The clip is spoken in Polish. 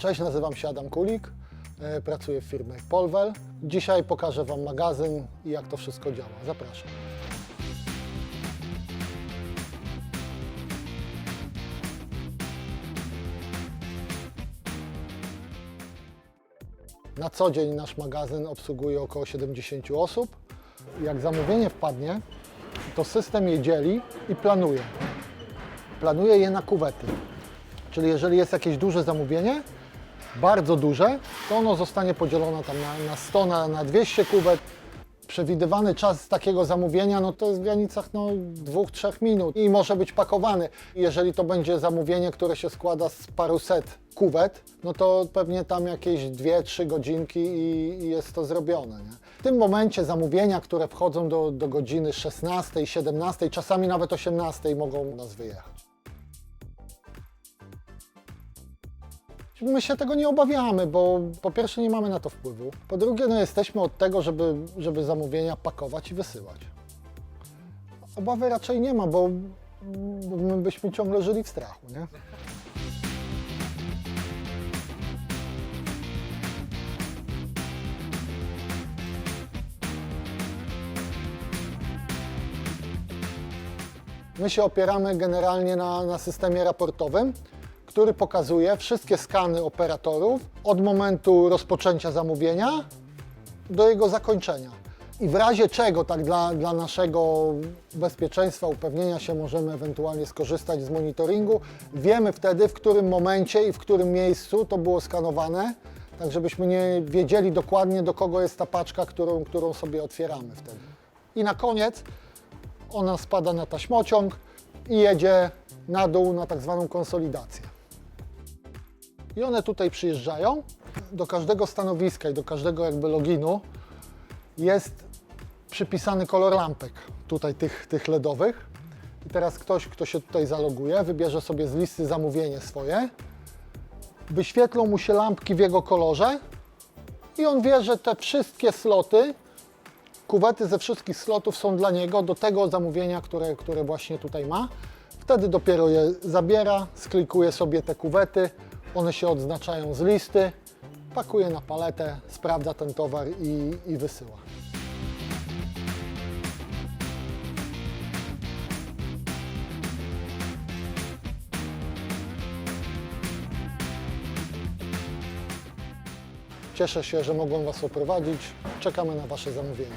Cześć, nazywam się Adam Kulik, e, pracuję w firmie Polwel. Dzisiaj pokażę Wam magazyn i jak to wszystko działa. Zapraszam. Na co dzień nasz magazyn obsługuje około 70 osób. Jak zamówienie wpadnie, to system je dzieli i planuje. Planuje je na kuwety. Czyli jeżeli jest jakieś duże zamówienie, bardzo duże, to ono zostanie podzielone tam na, na 100, na, na 200 kuwet. Przewidywany czas takiego zamówienia no to jest w granicach no, 2-3 minut i może być pakowany. Jeżeli to będzie zamówienie, które się składa z paruset kuwet, no to pewnie tam jakieś 2-3 godzinki i, i jest to zrobione. Nie? W tym momencie zamówienia, które wchodzą do, do godziny 16, 17, czasami nawet 18 mogą nas wyjechać. My się tego nie obawiamy, bo po pierwsze nie mamy na to wpływu. Po drugie, no jesteśmy od tego, żeby, żeby zamówienia pakować i wysyłać. Obawy raczej nie ma, bo, my byśmy ciągle żyli w strachu, nie? My się opieramy generalnie na, na systemie raportowym, który pokazuje wszystkie skany operatorów od momentu rozpoczęcia zamówienia do jego zakończenia. I w razie czego, tak dla, dla naszego bezpieczeństwa, upewnienia się, możemy ewentualnie skorzystać z monitoringu. Wiemy wtedy, w którym momencie i w którym miejscu to było skanowane, tak żebyśmy nie wiedzieli dokładnie, do kogo jest ta paczka, którą, którą sobie otwieramy wtedy. I na koniec ona spada na taśmociąg i jedzie na dół na tak zwaną konsolidację. I one tutaj przyjeżdżają. Do każdego stanowiska i do każdego jakby loginu jest przypisany kolor lampek, tutaj tych, tych LEDowych. I teraz ktoś, kto się tutaj zaloguje, wybierze sobie z listy zamówienie swoje, wyświetlą mu się lampki w jego kolorze i on wie, że te wszystkie sloty kuwety ze wszystkich slotów są dla niego do tego zamówienia, które, które właśnie tutaj ma. Wtedy dopiero je zabiera, sklikuje sobie te kuwety, one się odznaczają z listy, pakuje na paletę, sprawdza ten towar i, i wysyła. Cieszę się, że mogłem Was oprowadzić. Czekamy na Wasze zamówienia.